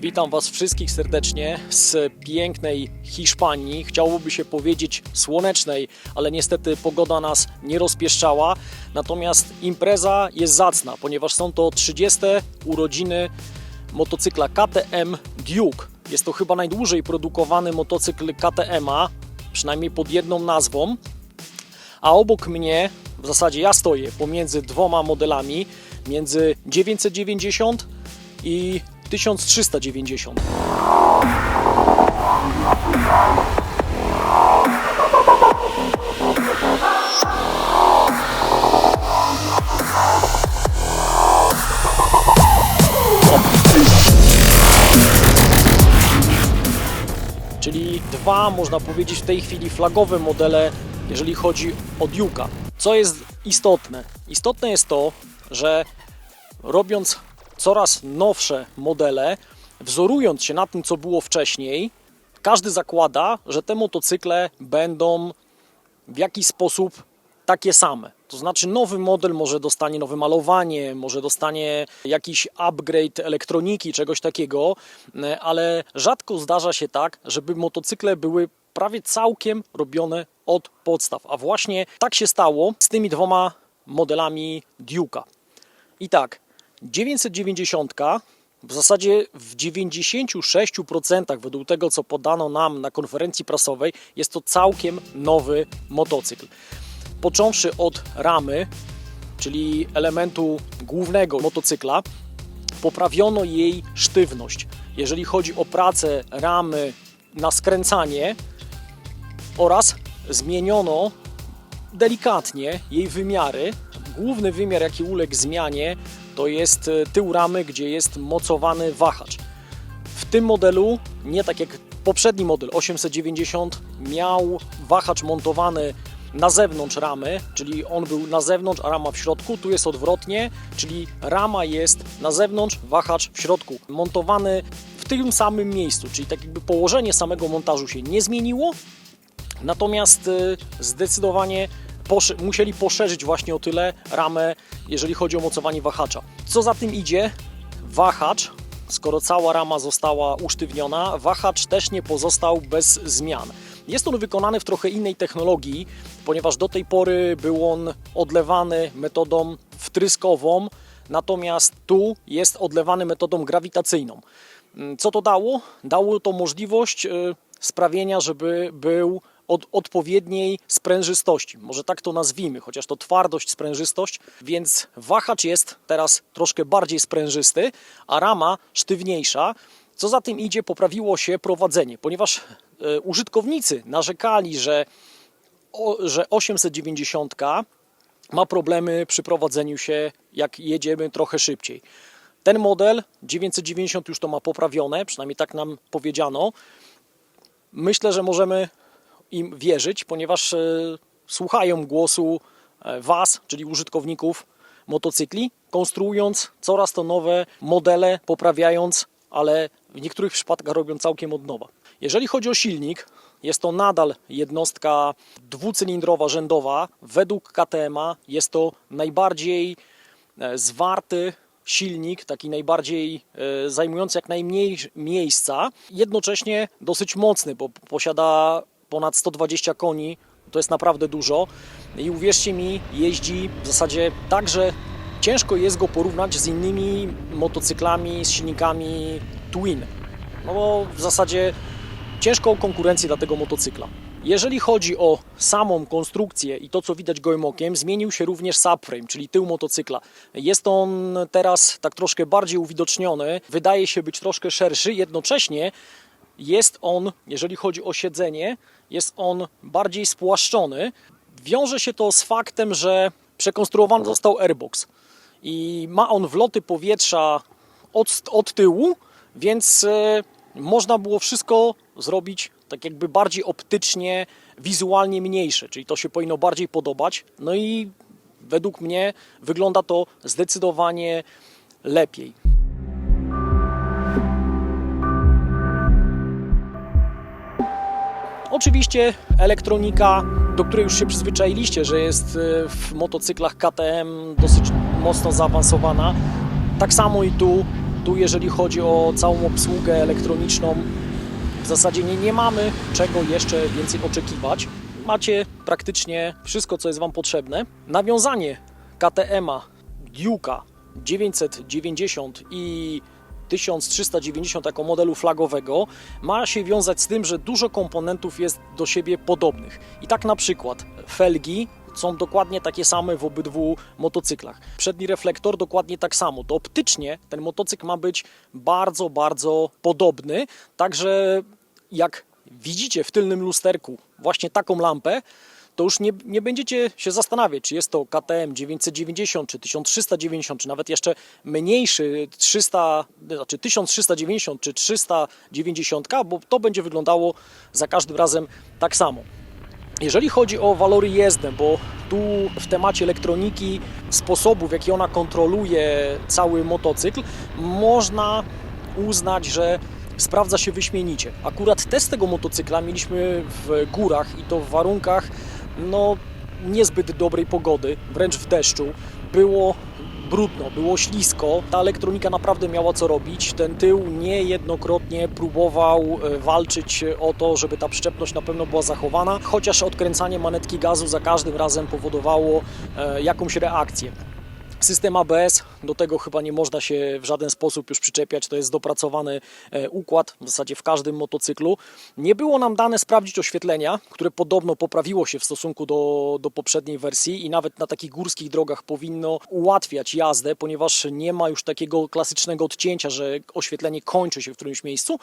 Witam Was wszystkich serdecznie z pięknej Hiszpanii. Chciałoby się powiedzieć słonecznej, ale niestety pogoda nas nie rozpieszczała. Natomiast impreza jest zacna, ponieważ są to 30 urodziny motocykla KTM Duke. Jest to chyba najdłużej produkowany motocykl KTM-a, przynajmniej pod jedną nazwą. A obok mnie, w zasadzie ja stoję pomiędzy dwoma modelami, między 990 i 1390. Czyli dwa, można powiedzieć, w tej chwili flagowe modele, jeżeli chodzi o Duke'a. Co jest istotne? Istotne jest to, że robiąc coraz nowsze modele, wzorując się na tym, co było wcześniej, każdy zakłada, że te motocykle będą w jakiś sposób takie same. To znaczy nowy model może dostanie nowe malowanie, może dostanie jakiś upgrade elektroniki, czegoś takiego, e, ale rzadko zdarza się tak, żeby motocykle były prawie całkiem robione od podstaw. A właśnie tak się stało z tymi dwoma modelami Duke'a. I tak, 990 w zasadzie w 96% według tego, co podano nam na konferencji prasowej, jest to całkiem nowy motocykl. Począwszy od ramy, czyli elementu głównego motocykla, poprawiono jej sztywność. Jeżeli chodzi o pracę ramy na skręcanie oraz zmieniono delikatnie jej wymiary. Główny wymiar, jaki uległ zmianie, to jest e, tył ramy, gdzie jest mocowany wahacz. W tym modelu, nie tak jak poprzedni model 890, miał wahacz montowany na zewnątrz ramy, czyli on był na zewnątrz, a rama w środku. Tu jest odwrotnie, czyli rama jest na zewnątrz, wahacz w środku. Montowany w tym samym miejscu, czyli tak jakby położenie samego montażu się nie zmieniło, Natomiast y, zdecydowanie musieli poszerzyć właśnie o tyle ramę, jeżeli chodzi o mocowanie wahacza. Co za tym idzie? Wahacz, skoro cała rama została usztywniona, wahacz też nie pozostał bez zmian. Jest on wykonany w trochę innej technologii, ponieważ do tej pory był on odlewany metodą wtryskową, natomiast tu jest odlewany metodą grawitacyjną. Mm, Co to dało? Dało to możliwość y, sprawienia, żeby był od odpowiedniej sprężystości. Może tak to nazwijmy, chociaż to twardość, sprężystość, więc wahacz jest teraz troszkę bardziej sprężysty, a rama sztywniejsza. Co za tym idzie, poprawiło się prowadzenie, ponieważ e, użytkownicy narzekali, że, że 890 ma problemy przy prowadzeniu się, jak jedziemy trochę szybciej. Ten model 990 już to ma poprawione, przynajmniej tak nam powiedziano. Myślę, że możemy im wierzyć, ponieważ e, słuchają głosu e, Was, czyli użytkowników motocykli, konstruując coraz to nowe modele, poprawiając, ale w niektórych przypadkach robią całkiem od nowa. Jeżeli chodzi o silnik, jest to nadal jednostka dwucylindrowa rzędowa. Według KTM-a jest to najbardziej e, zwarty silnik, taki najbardziej zajmujący jak najmniej miejsca, jednocześnie dosyć mocny, bo posiada ponad 120 koni, to jest naprawdę dużo i uwierzcie mi, jeździ w zasadzie tak, że ciężko jest go porównać z innymi motocyklami, z silnikami Twin. No bo w zasadzie ciężko o konkurencję dla tego motocykla. Jeżeli chodzi o samą konstrukcję i to, co widać gołym okiem, zmienił się również subframe, czyli tył motocykla. Jest on teraz tak troszkę bardziej uwidoczniony, wydaje się być troszkę szerszy, jednocześnie jest on, jeżeli chodzi o siedzenie, jest on bardziej spłaszczony. Wiąże się to z faktem, że przekonstruowany został airbox i ma on wloty powietrza od, od tyłu, więc e, można było wszystko zrobić tak jakby bardziej optycznie, wizualnie mniejsze, czyli to się powinno bardziej podobać. No i według mnie wygląda to zdecydowanie lepiej. Oczywiście elektronika do której już się przyzwyczailiście, że jest e, w motocyklach KTM dosyć mocno zaawansowana. Tak samo i tu, tu jeżeli chodzi o całą obsługę elektroniczną, w zasadzie nie, nie mamy czego jeszcze więcej oczekiwać. Macie praktycznie wszystko, co jest Wam potrzebne. Nawiązanie KTM-a, Duke'a 990 i 1390 jako modelu flagowego ma się wiązać z tym, że dużo komponentów jest do siebie podobnych. I tak na przykład felgi są dokładnie takie same w obydwu motocyklach. Przedni reflektor dokładnie tak samo. To optycznie ten motocykl ma być bardzo, bardzo podobny, także jak widzicie w tylnym lusterku właśnie taką lampę, to już nie, nie będziecie się zastanawiać, czy jest to KTM 990, czy 1390, czy nawet jeszcze mniejszy 300, znaczy 1390, czy 390, bo to będzie wyglądało za każdym razem tak samo. Jeżeli chodzi o walory jezdne, bo tu w temacie elektroniki, sposobu w jaki ona kontroluje cały motocykl, można uznać, że sprawdza się wyśmienicie. Akurat test tego motocykla mieliśmy w górach i to w warunkach no, niezbyt dobrej pogody, wręcz w deszczu. Było brudno, było ślisko, ta elektronika naprawdę miała co robić. Ten tył niejednokrotnie próbował e, walczyć o to, żeby ta przyczepność na pewno była zachowana, chociaż odkręcanie manetki gazu za każdym razem powodowało e, jakąś reakcję. System ABS, do tego chyba nie można się w żaden sposób już przyczepiać, to jest dopracowany e, układ w zasadzie w każdym motocyklu. Nie było nam dane sprawdzić oświetlenia, które podobno poprawiło się w stosunku do, do poprzedniej wersji i nawet na takich górskich drogach powinno ułatwiać jazdę, ponieważ nie ma już takiego klasycznego odcięcia, że oświetlenie kończy się w którymś miejscu,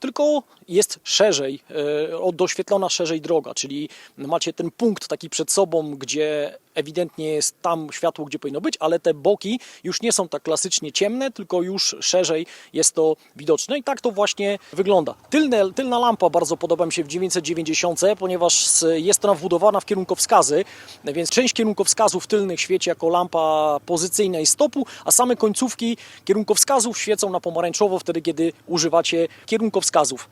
tylko jest szerzej, e, doświetlona szerzej droga, czyli macie ten punkt taki przed sobą, gdzie ewidentnie jest tam światło, gdzie powinno być, ale te boki już nie są tak klasycznie ciemne, tylko już szerzej jest to widoczne i tak to właśnie wygląda. Tylne, tylna lampa bardzo podoba mi się w 990, ponieważ jest ona wbudowana w kierunkowskazy, więc część kierunkowskazów tylnych świeci jako lampa pozycyjna i stopu, a same końcówki kierunkowskazów świecą na pomarańczowo wtedy, kiedy używacie kierunkowskazów.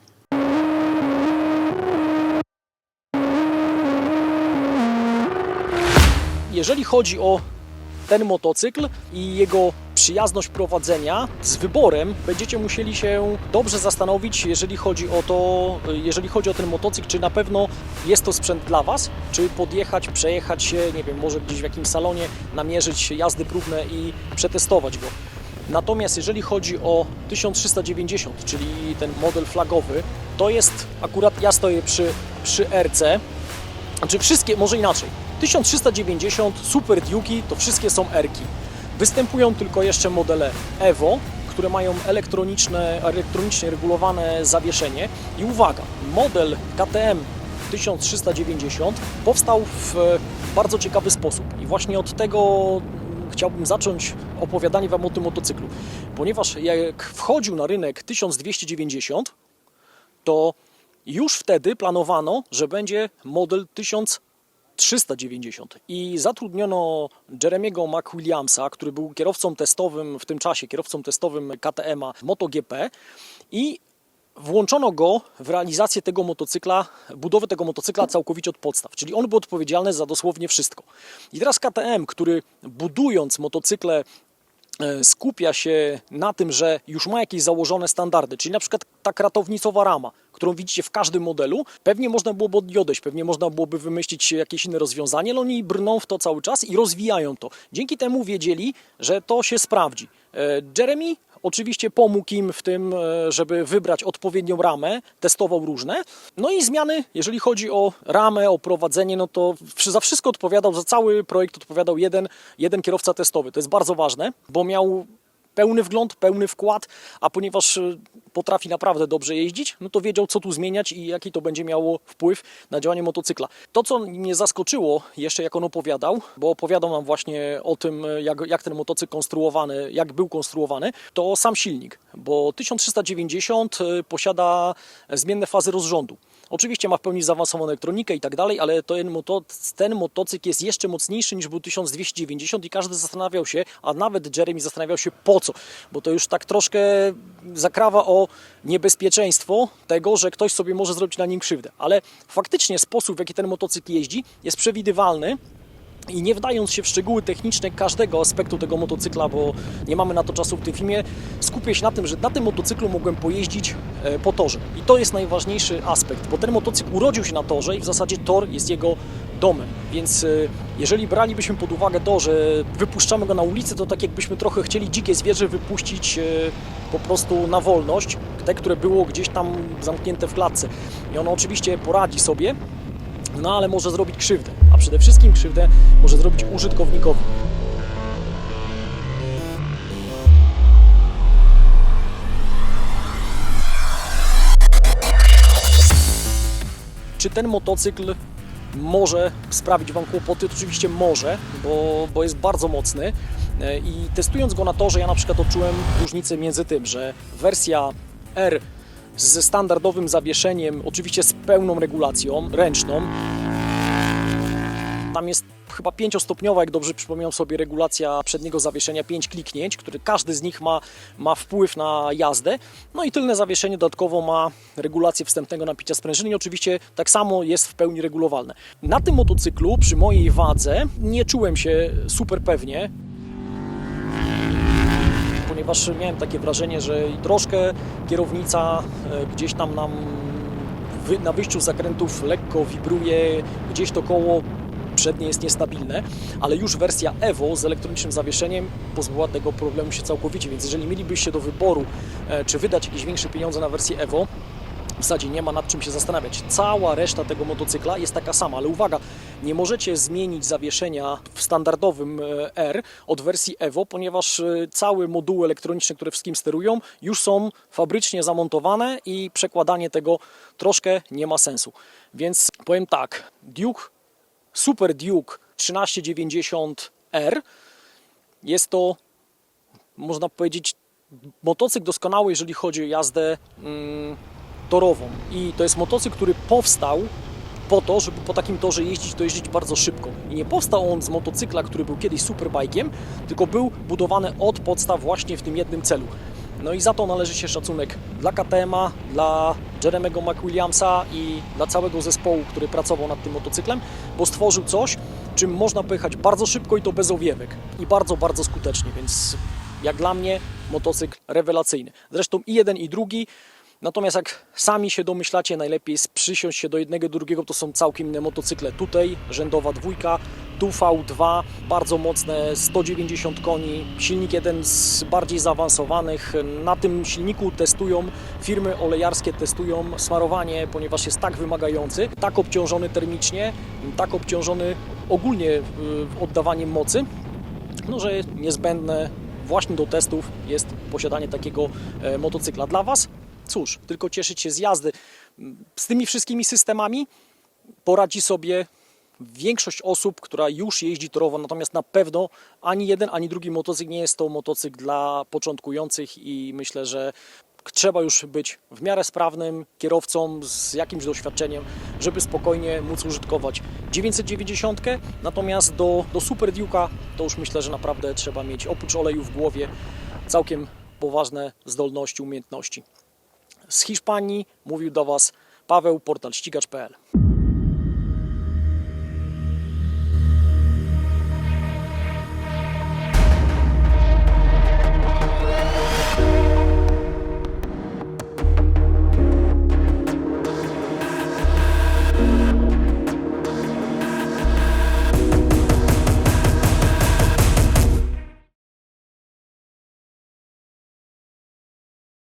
Jeżeli chodzi o ten motocykl i jego przyjazność prowadzenia z wyborem będziecie musieli się dobrze zastanowić, jeżeli chodzi o to, jeżeli chodzi o ten motocykl, czy na pewno jest to sprzęt dla Was, czy podjechać, przejechać się, nie wiem, może gdzieś w jakimś salonie, namierzyć jazdy próbne i przetestować go. Natomiast jeżeli chodzi o 1390, czyli ten model flagowy, to jest akurat ja stoję przy, przy RC, znaczy wszystkie, może inaczej. 1390 Super Duke'i to wszystkie są Erki. Występują tylko jeszcze modele Evo, które mają elektroniczne, elektronicznie regulowane zawieszenie. I uwaga, model KTM 1390 powstał w bardzo ciekawy sposób. I właśnie od tego chciałbym zacząć opowiadanie Wam o tym motocyklu. Ponieważ jak wchodził na rynek 1290, to już wtedy planowano, że będzie model 1390 i zatrudniono Jeremiego McWilliamsa, który był kierowcą testowym w tym czasie, kierowcą testowym KTM-a MotoGP. I włączono go w realizację tego motocykla, budowę tego motocykla całkowicie od podstaw, czyli on był odpowiedzialny za dosłownie wszystko. I teraz KTM, który budując motocykle e, skupia się na tym, że już ma jakieś założone standardy, czyli na przykład ta kratownicowa rama, którą widzicie w każdym modelu, pewnie można byłoby od niej odejść, pewnie można byłoby wymyślić jakieś inne rozwiązanie, ale oni brną w to cały czas i rozwijają to. Dzięki temu wiedzieli, że to się sprawdzi. E, Jeremy oczywiście pomógł im w tym, e, żeby wybrać odpowiednią ramę, testował różne. No i zmiany, jeżeli chodzi o ramę, o prowadzenie, no to za wszystko odpowiadał, za cały projekt odpowiadał jeden, jeden kierowca testowy. To jest bardzo ważne, bo miał pełny wgląd, pełny wkład, a ponieważ y, potrafi naprawdę dobrze jeździć, no to wiedział, co tu zmieniać i jaki to będzie miało wpływ na działanie motocykla. To, co mnie zaskoczyło jeszcze, jak on opowiadał, bo opowiadał nam właśnie o tym, jak, jak ten motocykl konstruowany, jak był konstruowany, to sam silnik, bo 1390 y, posiada zmienne fazy rozrządu. Oczywiście ma w pełni zaawansowaną elektronikę i tak dalej, ale ten, moto, ten motocykl jest jeszcze mocniejszy niż był 1290 i każdy zastanawiał się, a nawet Jeremy zastanawiał się po co, bo to już tak troszkę zakrawa o niebezpieczeństwo tego, że ktoś sobie może zrobić na nim krzywdę. Ale faktycznie sposób, w jaki ten motocykl jeździ, jest przewidywalny. I nie wdając się w szczegóły techniczne każdego aspektu tego motocykla, bo nie mamy na to czasu w tym filmie, skupię się na tym, że na tym motocyklu mogłem pojeździć e, po torze. I to jest najważniejszy aspekt, bo ten motocykl urodził się na torze i w zasadzie tor jest jego domem. Więc e, jeżeli bralibyśmy pod uwagę to, że wypuszczamy go na ulicę, to tak jakbyśmy trochę chcieli dzikie zwierzę wypuścić e, po prostu na wolność, te, które było gdzieś tam zamknięte w klatce. I ono oczywiście poradzi sobie, no ale może zrobić krzywdę, a przede wszystkim krzywdę może zrobić użytkownikowi. Czy ten motocykl może sprawić Wam kłopoty? To oczywiście może, bo, bo jest bardzo mocny E, i testując go na torze ja na przykład odczułem różnicę między tym, że wersja R ze standardowym zawieszeniem, oczywiście z pełną regulacją ręczną, tam jest chyba pięciostopniowa, jak dobrze przypominam sobie, regulacja przedniego zawieszenia, pięć kliknięć, który każdy z nich ma, ma wpływ na jazdę. No i tylne zawieszenie dodatkowo ma regulację wstępnego napięcia sprężyny i oczywiście tak samo jest w pełni regulowalne. Na tym motocyklu przy mojej wadze nie czułem się super pewnie, ponieważ miałem takie wrażenie, że troszkę kierownica e, gdzieś tam nam na wyjściu z zakrętów lekko wibruje, gdzieś to koło przednie jest niestabilne, ale już wersja Evo z elektronicznym zawieszeniem pozbyła tego problemu się całkowicie, więc jeżeli mielibyście do wyboru, e, czy wydać jakieś większe pieniądze na wersję Evo, w zasadzie nie ma nad czym się zastanawiać. Cała reszta tego motocykla jest taka sama, ale uwaga, nie możecie zmienić zawieszenia w standardowym e, R od wersji Evo, ponieważ e, całe moduły elektroniczne, które wszystkim sterują, już są fabrycznie zamontowane i przekładanie tego troszkę nie ma sensu. Więc powiem tak, Duke, Super Duke 1390R jest to, można powiedzieć, motocykl doskonały, jeżeli chodzi o jazdę mm, torową. I to jest motocykl, który powstał po to, żeby po takim torze jeździć, to jeździć bardzo szybko. I nie powstał on z motocykla, który był kiedyś superbajkiem, tylko był budowany od podstaw właśnie w tym jednym celu. No i za to należy się szacunek dla KTM-a, dla Jeremego McWilliamsa i dla całego zespołu, który pracował nad tym motocyklem, bo stworzył coś, czym można pojechać bardzo szybko i to bez owiewek. I bardzo, bardzo skutecznie, więc jak dla mnie motocykl rewelacyjny. Zresztą i jeden i drugi Natomiast jak sami się domyślacie, najlepiej jest przysiąść się do jednego, drugiego, to są całkiem inne motocykle. Tutaj rzędowa dwójka, tu V2, bardzo mocne, 190 koni, silnik jeden z bardziej zaawansowanych. Na tym silniku testują, firmy olejarskie testują smarowanie, ponieważ jest tak wymagający, tak obciążony termicznie, tak obciążony ogólnie y, oddawaniem mocy, no, że niezbędne właśnie do testów jest posiadanie takiego e, motocykla dla Was. Cóż, tylko cieszyć się z jazdy. Z tymi wszystkimi systemami poradzi sobie większość osób, która już jeździ torowo, natomiast na pewno ani jeden, ani drugi motocykl nie jest to motocykl dla początkujących i myślę, że trzeba już być w miarę sprawnym kierowcą z jakimś doświadczeniem, żeby spokojnie móc użytkować 990, natomiast do, do Super Duke'a to już myślę, że naprawdę trzeba mieć oprócz oleju w głowie całkiem poważne zdolności, umiejętności. Z Hiszpanii mówił do Was Paweł, portal ścigacz.pl.